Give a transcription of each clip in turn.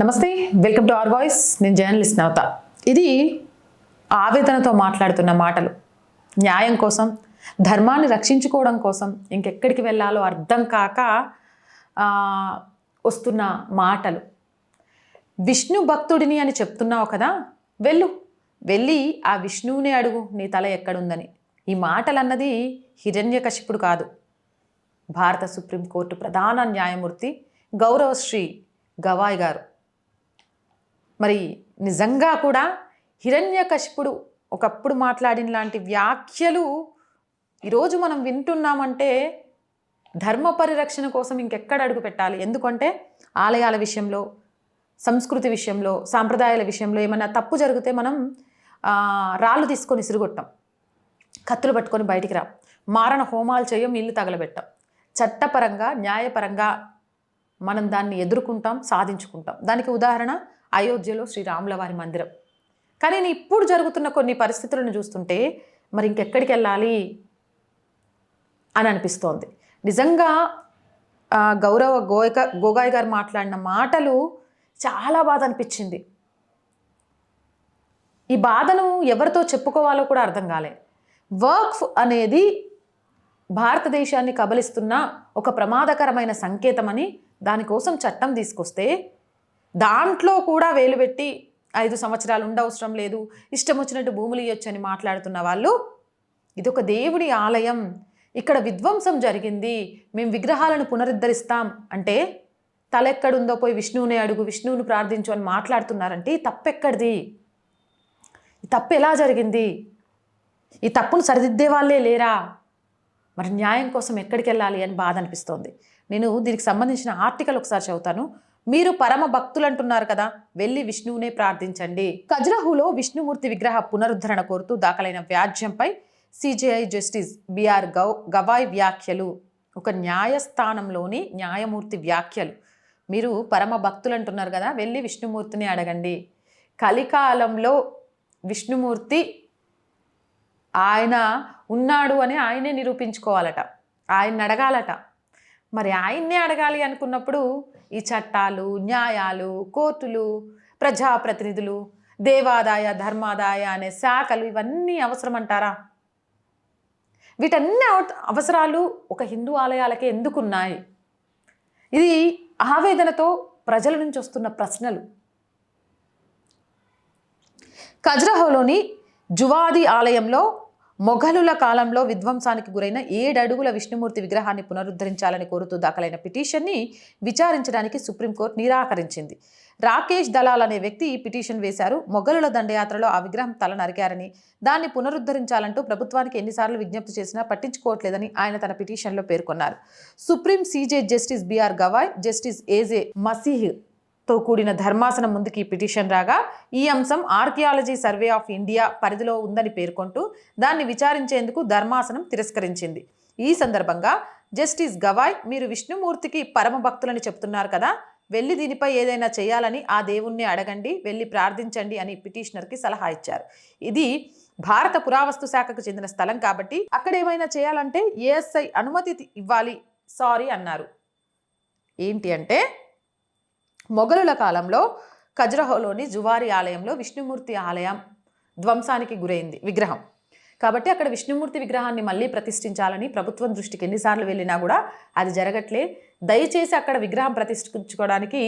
నమస్తే welcome to our voice. నేను journalist Navata. ఇది ఆవేదనతో మాట్లాడుతున్న మాటలు. న్యాయం కోసం ధర్మాన్ని రక్షించుకోవడం కోసం ఇంకెక్కడికి వెళ్ళాలో అర్థం కాక వస్తున్న మాటలు. విష్ణు భక్తుడిని అని చెప్తున్నావు కదా? వెళ్ళు. వెళ్ళి ఆ విష్ణువుని అడుగు. నీ తల ఎక్కడుందని. ఈ మాటలు అన్నది హిరణ్యకశిపుడు కాదు. భారత సుప్రీంకోర్టు ప్రధాన న్యాయమూర్తి గౌరవశ్రీ గవాయ్ గారు. మరి నిజంగా కూడా హిరణ్యకశిపుడు ఒకప్పుడు మాట్లాడిన లాంటి వ్యాఖ్యలు ఈరోజు మనం వింటున్నామంటే ధర్మ పరిరక్షణ కోసం ఇంకెక్కడ అడుగు పెట్టాలి? ఎందుకంటే ఆలయాల విషయంలో సంస్కృతి విషయంలో సాంప్రదాయాల విషయంలో ఏమైనా తప్పు జరిగితే మనం రాళ్ళు తీసుకొని ఇసురుగొట్టాం. కత్తులు పట్టుకొని బయటికి రా. మారణ హోమాలు చేయం ఇల్లు తగలబెట్టాం. చట్టపరంగా న్యాయపరంగా మనం దాన్ని ఎదుర్కొంటాం సాధించుకుంటాం. దానికి ఉదాహరణ అయోధ్యలో శ్రీరాముల వారి మందిరం. కానీ నేను ఇప్పుడు జరుగుతున్న కొన్ని పరిస్థితులను చూస్తుంటే మరి ఇంకెక్కడికి వెళ్ళాలి అని అనిపిస్తోంది. నిజంగా గౌరవ గోయక గోగాయ్ గారు మాట్లాడిన మాటలు చాలా బాధ అనిపించింది. ఈ బాధను ఎవరితో చెప్పుకోవాలో కూడా అర్థం కాలే. వర్క్ అనేది భారతదేశాన్ని కబలిస్తున్న ఒక ప్రమాదకరమైన సంకేతమని దానికోసం చట్టం తీసుకొస్తే దాంట్లో కూడా వేలు పెట్టి ఐదు సంవత్సరాలు ఉండవసరం లేదు ఇష్టం వచ్చినట్టు భూములు ఇవ్వచ్చని మాట్లాడుతున్న వాళ్ళు ఇది ఒక దేవుడి ఆలయం. ఇక్కడ విధ్వంసం జరిగింది. మేము విగ్రహాలను పునరుద్ధరిస్తాం. అంటే తలెక్కడుందో పోయి విష్ణువునే అడుగు విష్ణువుని ప్రార్థించు అని మాట్లాడుతున్నారంటే ఈ తప్పెక్కడిది? ఈ తప్పు ఎలా జరిగింది? ఈ తప్పును సరిదిద్దే వాళ్ళే లేరా? మరి న్యాయం కోసం ఎక్కడికి వెళ్ళాలి అని బాధ అనిపిస్తోంది. నేను దీనికి సంబంధించిన ఆర్టికల్ ఒకసారి చదువుతాను. మీరు పరమ భక్తులు అంటున్నారు కదా వెళ్ళి విష్ణువునే ప్రార్థించండి. ఖజ్రహులో విష్ణుమూర్తి విగ్రహ పునరుద్ధరణ కోరుతూ దాఖలైన వ్యాజ్యంపై సిజేఐ జస్టిస్ బిఆర్ గౌ గవాయ్ వ్యాఖ్యలు. ఒక న్యాయస్థానంలోని న్యాయమూర్తి వ్యాఖ్యలు. మీరు పరమ భక్తులు అంటున్నారు కదా వెళ్ళి విష్ణుమూర్తిని అడగండి. కలికాలంలో విష్ణుమూర్తి ఆయన ఉన్నాడు అని ఆయనే నిరూపించుకోవాలట. ఆయన అడగాలట. మరి ఆయన్నే అడగాలి అనుకున్నప్పుడు ఈ చట్టాలు న్యాయాలు కోర్టులు ప్రజాప్రతినిధులు దేవాదాయ ధర్మాదాయ అనే శాఖలు ఇవన్నీ అవసరం అంటారా వీటన్ని అవ- అవసరాలు ఒక హిందూ ఆలయాలకే ఎందుకున్నాయి? ఇది ఆవేదనతో ప్రజల నుంచి వస్తున్న ప్రశ్నలు. ఖజ్రహోలోని జువాది ఆలయంలో మొఘలుల కాలంలో విధ్వంసానికి గురైన ఏడడుగుల విష్ణుమూర్తి విగ్రహాన్ని పునరుద్ధరించాలని కోరుతూ దాఖలైన పిటిషన్ని విచారించడానికి సుప్రీంకోర్టు నిరాకరించింది. రాకేష్ దలాల్ అనే వ్యక్తి ఈ పిటిషన్ వేశారు. మొఘలుల దండయాత్రలో ఆ విగ్రహం తల నరికారని దాన్ని పునరుద్ధరించాలంటూ ప్రభుత్వానికి ఎన్నిసార్లు విజ్ఞప్తి చేసినా పట్టించుకోవట్లేదని ఆయన తన పిటిషన్లో పేర్కొన్నారు. Supreme C J justice B R Gavai justice A J Masih తో కూడిన ధర్మాసనం ముందుకి ఈ పిటిషన్ రాగా ఈ అంశం ఆర్కియాలజీ సర్వే ఆఫ్ ఇండియా పరిధిలో ఉందని పేర్కొంటూ దాన్ని విచారించేందుకు ధర్మాసనం తిరస్కరించింది. ఈ సందర్భంగా జస్టిస్ గవాయ్ మీరు విష్ణుమూర్తికి పరమ భక్తులని చెప్తున్నారు కదా వెళ్ళి దీనిపై ఏదైనా చేయాలని ఆ దేవుణ్ణి అడగండి వెళ్ళి ప్రార్థించండి అని పిటిషనర్కి సలహా ఇచ్చారు. ఇది భారత పురావస్తు శాఖకు చెందిన స్థలం కాబట్టి అక్కడ ఏమైనా చేయాలంటే ఏఎస్ఐ అనుమతి ఇవ్వాలి సారీ అన్నారు. ఏంటి అంటే మొఘలుల కాలంలో ఖజ్రహోలోని జువారి ఆలయంలో విష్ణుమూర్తి ఆలయం ధ్వంసానికి గురైంది విగ్రహం. కాబట్టి అక్కడ విష్ణుమూర్తి విగ్రహాన్ని మళ్ళీ ప్రతిష్ఠించాలని ప్రభుత్వం దృష్టికి ఎన్నిసార్లు వెళ్ళినా కూడా అది జరగట్లే. దయచేసి అక్కడ విగ్రహం ప్రతిష్ఠించుకోవడానికి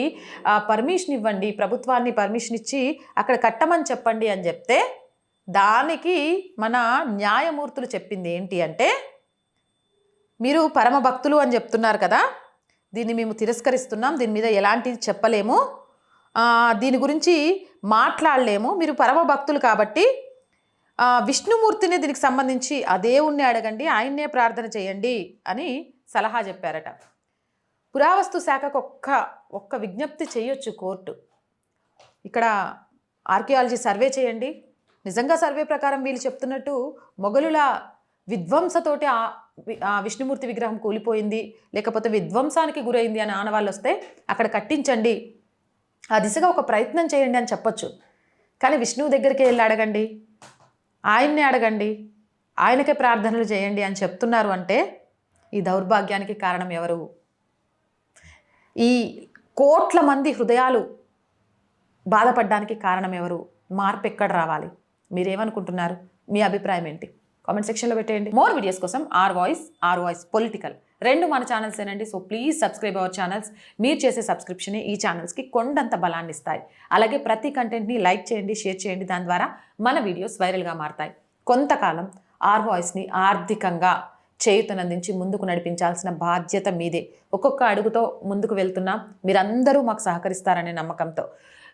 పర్మిషన్ ఇవ్వండి ప్రభుత్వాన్ని పర్మిషన్ ఇచ్చి అక్కడ కట్టమని చెప్పండి అని చెప్తే దానికి మన న్యాయమూర్తులు చెప్పింది ఏంటి అంటే మీరు పరమ భక్తులు అని చెప్తున్నారు కదా దీన్ని మేము తిరస్కరిస్తున్నాం దీని మీద ఎలాంటిది చెప్పలేము. దీని గురించి మాట్లాడలేము. మీరు పరమ భక్తులు కాబట్టి విష్ణుమూర్తిని దీనికి సంబంధించి ఆ దేవుణ్ణి అడగండి ఆయన్నే ప్రార్థన చేయండి అని సలహా చెప్పారట. పురావస్తు శాఖకు ఒక్క ఒక్క విజ్ఞప్తి చేయొచ్చు కోర్టు. ఇక్కడ ఆర్కియాలజీ సర్వే చేయండి. నిజంగా సర్వే ప్రకారం వీళ్ళు చెప్తున్నట్టు మొఘలుల విధ్వంసతోటి ఆ ఆ విష్ణుమూర్తి విగ్రహం కూలిపోయింది లేకపోతే విధ్వంసానికి గురైంది అని ఆనవాళ్ళు వస్తే అక్కడ కట్టించండి ఆ దిశగా ఒక ప్రయత్నం చేయండి అని చెప్పొచ్చు. కానీ విష్ణువు దగ్గరికి వెళ్ళి అడగండి ఆయన్నే అడగండి ఆయనకే ప్రార్థనలు చేయండి అని చెప్తున్నారు అంటే ఈ దౌర్భాగ్యానికి కారణం ఎవరు? ఈ కోట్ల మంది హృదయాలు బాధపడడానికి కారణం ఎవరు? మార్పు ఎక్కడ రావాలి? మీరేమనుకుంటున్నారు? మీ అభిప్రాయం ఏంటి? కామెంట్ సెక్షన్లో పెట్టేయండి. మోర్ వీడియోస్ కోసం R voice R voice political రెండు మన ఛానల్స్ ఏనండి. So please subscribe our channels మీరు చేసే సబ్స్క్రిప్షన్ ఈ ఛానల్స్కి కొండంత బలాన్ని ఇస్తాయి. అలాగే ప్రతి కంటెంట్ని లైక్ చేయండి షేర్ చేయండి. దాని ద్వారా మన వీడియోస్ వైరల్గా మారతాయి. కొంతకాలం ఆర్ వాయిస్ని ఆర్థికంగా చేయుతనందించి ముందుకు నడిపించాల్సిన బాధ్యత మీదే. ఒక్కొక్క అడుగుతో ముందుకు వెళ్తున్నాం మీరందరూ మాకు సహకరిస్తారనే నమ్మకంతో.